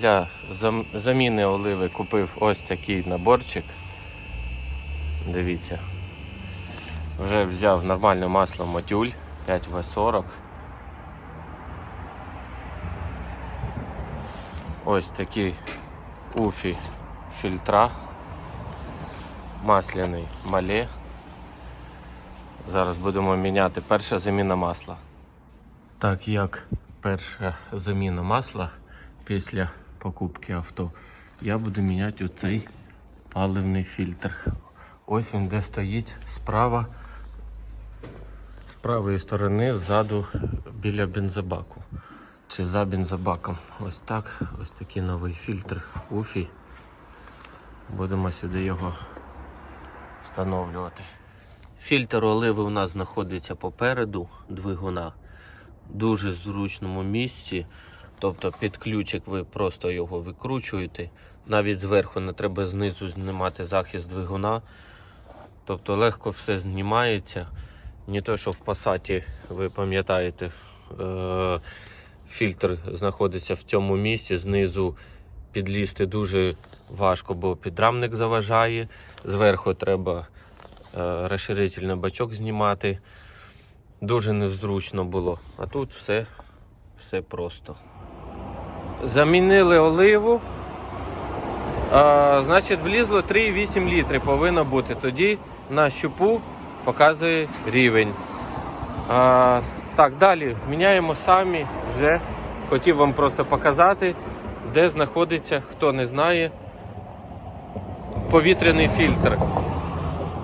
для заміни оливи купив ось такий наборчик. Дивіться. Вже взяв нормальне масло Матюль 5В40. Ось такі уфі фільтра. Масляний мале. Зараз будемо міняти перша заміна масла. Так як перша заміна масла після покупки авто, я буду міняти оцей паливний фільтр. Ось він де стоїть справа, з правої сторони ззаду біля бензобаку. Чи за бензобаком. Ось так. Ось такий новий фільтр Уфі. Будемо сюди його встановлювати. Фільтр оливи у нас знаходиться попереду двигуна. Дуже зручному місці. Тобто під ключик ви просто його викручуєте. Навіть зверху не треба знизу знімати захист двигуна. Тобто легко все знімається. Не то, що в пасаті, ви пам'ятаєте, е- фільтр знаходиться в цьому місці, знизу підлізти дуже важко, бо підрамник заважає. Зверху треба е, розширительний бачок знімати. Дуже незручно було. А тут все, все просто. Замінили оливу. А, значить, влізло 3,8 літри повинно бути. Тоді на щупу показує рівень. А, так, далі міняємо самі вже. Хотів вам просто показати, де знаходиться, хто не знає, повітряний фільтр.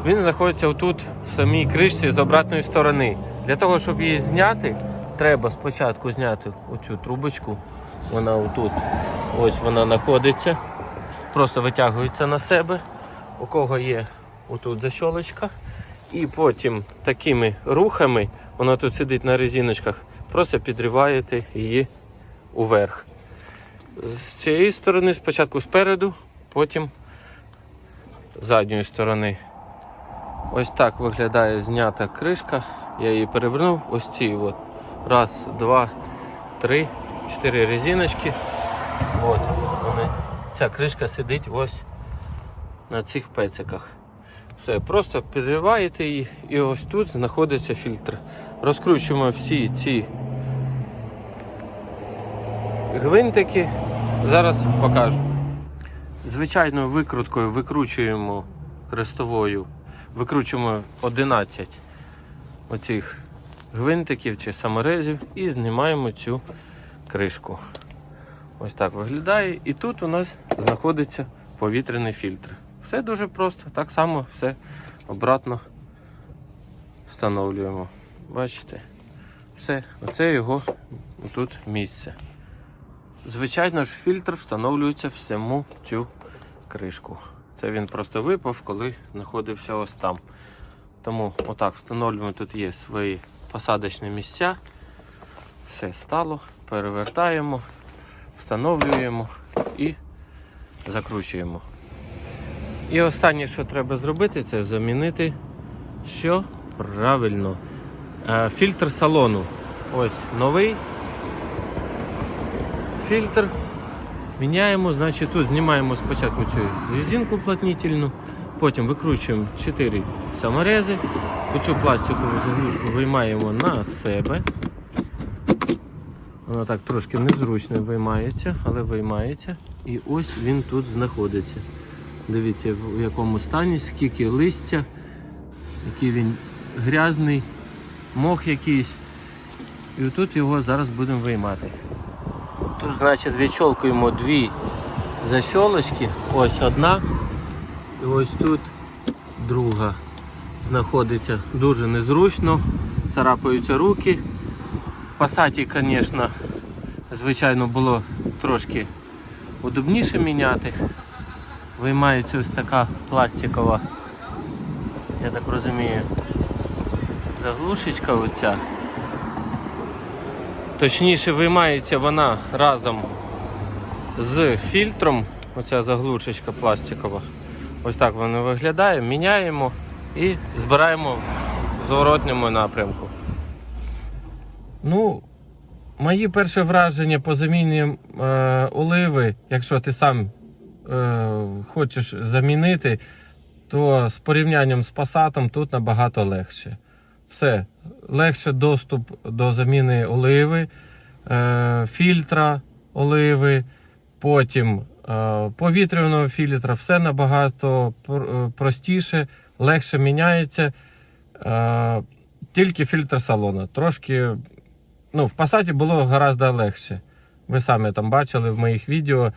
Він знаходиться отут в самій кришці з обратної сторони. Для того, щоб її зняти, треба спочатку зняти оцю трубочку. Вона отут. Ось вона знаходиться. Просто витягується на себе. У кого є отут защолочка. І потім такими рухами, вона тут сидить на резиночках, просто підриваєте її уверх. З цієї сторони, спочатку спереду, потім з задньої сторони. Ось так виглядає знята кришка. Я її перевернув. Ось ці от. Раз, два, три, чотири резиночки. От вони. Ця кришка сидить ось на цих пециках. Все, просто підриваєте її і ось тут знаходиться фільтр. Розкручуємо всі ці гвинтики. Зараз покажу. Звичайною викруткою викручуємо крестовою, викручуємо 11 оцих гвинтиків чи саморезів і знімаємо цю кришку. Ось так виглядає. І тут у нас знаходиться повітряний фільтр. Все дуже просто, так само все обратно встановлюємо. Бачите? Все, оце його тут місце. Звичайно ж, фільтр встановлюється в саму цю кришку. Це він просто випав, коли знаходився ось там. Тому отак встановлюємо, тут є свої посадочні місця. Все стало, перевертаємо, встановлюємо і закручуємо. І останнє, що треба зробити, це замінити що правильно. Е, Фільтр салону. Ось новий фільтр. Міняємо, значить тут знімаємо спочатку цю резинку плотнительну, потім викручуємо 4 саморези. Оцю пластикову заглушку виймаємо на себе. Вона так трошки незручно виймається, але виймається. І ось він тут знаходиться. Дивіться, в якому стані, скільки листя, який він грязний, мох якийсь. І отут його зараз будемо виймати. Тут, значить, відщолкуємо дві защолочки. Ось одна. І ось тут друга знаходиться дуже незручно. Царапаються руки. Пасаті, звісно, звичайно, було трошки удобніше міняти. Виймається ось така пластикова, я так розумію, заглушечка оця. Точніше виймається вона разом з фільтром, оця заглушечка пластикова. Ось так вона виглядає. Міняємо і збираємо в зворотньому напрямку. Ну, мої перші враження по заміні е, оливи, якщо ти сам е, хочеш замінити, то з порівнянням з Passat тут набагато легше. Все, легше доступ до заміни оливи, е, фільтра оливи, потім е, повітряного фільтра, все набагато е, простіше, легше міняється. Е, тільки фільтр салону. Трошки, ну, в Passat було гораздо легше. Ви самі там бачили в моїх відео.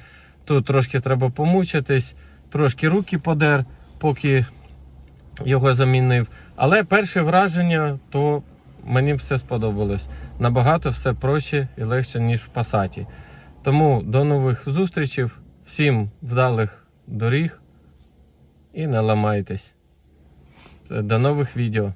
Тут трошки треба помучитись, трошки руки подер, поки його замінив. Але перше враження, то мені все сподобалось. Набагато все проще і легше, ніж в Passat. Тому до нових зустрічей, всім вдалих доріг і не ламайтесь. До нових відео.